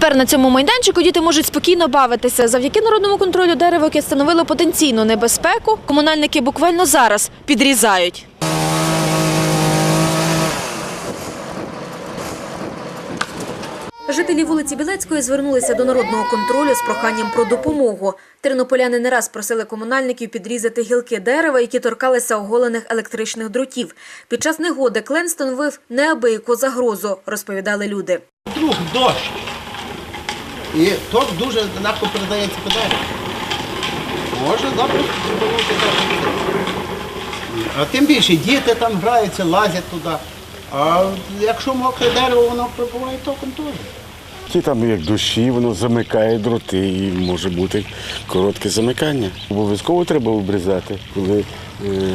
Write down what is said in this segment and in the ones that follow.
Тепер на цьому майданчику діти можуть спокійно бавитися. Завдяки народному контролю дерева, яке становило потенційну небезпеку, комунальники буквально зараз підрізають. Жителі вулиці Білецької звернулися до народного контролю з проханням про допомогу. Тернополяни не раз просили комунальників підрізати гілки дерева, які торкалися оголених електричних дротів. Під час негоди клен становив неабияку загрозу, розповідали люди. Вдруг дощ. І ток дуже легко передається дереву. Може добре так. А тим більше діти там граються, лазять туди. А якщо мокре дерево, воно пробуває током теж. Ті там як душі, воно замикає дроти і може бути коротке замикання. Обов'язково треба обрізати, коли е,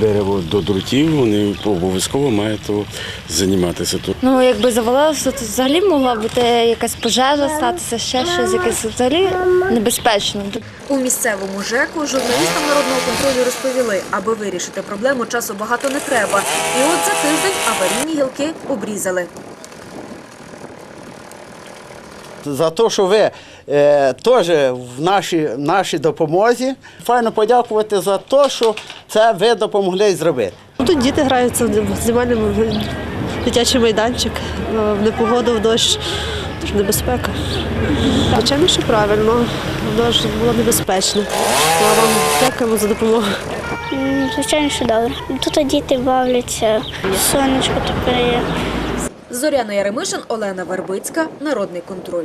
дерево до дротів, вони обов'язково мають то займатися. То Ну, якби завалилося, то взагалі могла бути якась пожежа статися, ще щось, якесь взагалі небезпечно. У місцевому ЖЕКу журналістам народного контролю розповіли, аби вирішити проблему, часу багато не треба. І от за тиждень аварійні гілки обрізали. За те, що ви е, теж в нашій, нашій допомозі. Файно подякувати за те, що це ви допомогли зробити. Тут діти граються в земельному дитячий майданчик, е, в непогоду, в дощ, дуже небезпека. Звичайно, що правильно, дощ було небезпечно. А вам дякуємо за допомогу. Звичайно, що добре. Тут діти бавляться, сонечко тепер є. Зоряна Яремишин, Олена Вербицька, Народний контроль.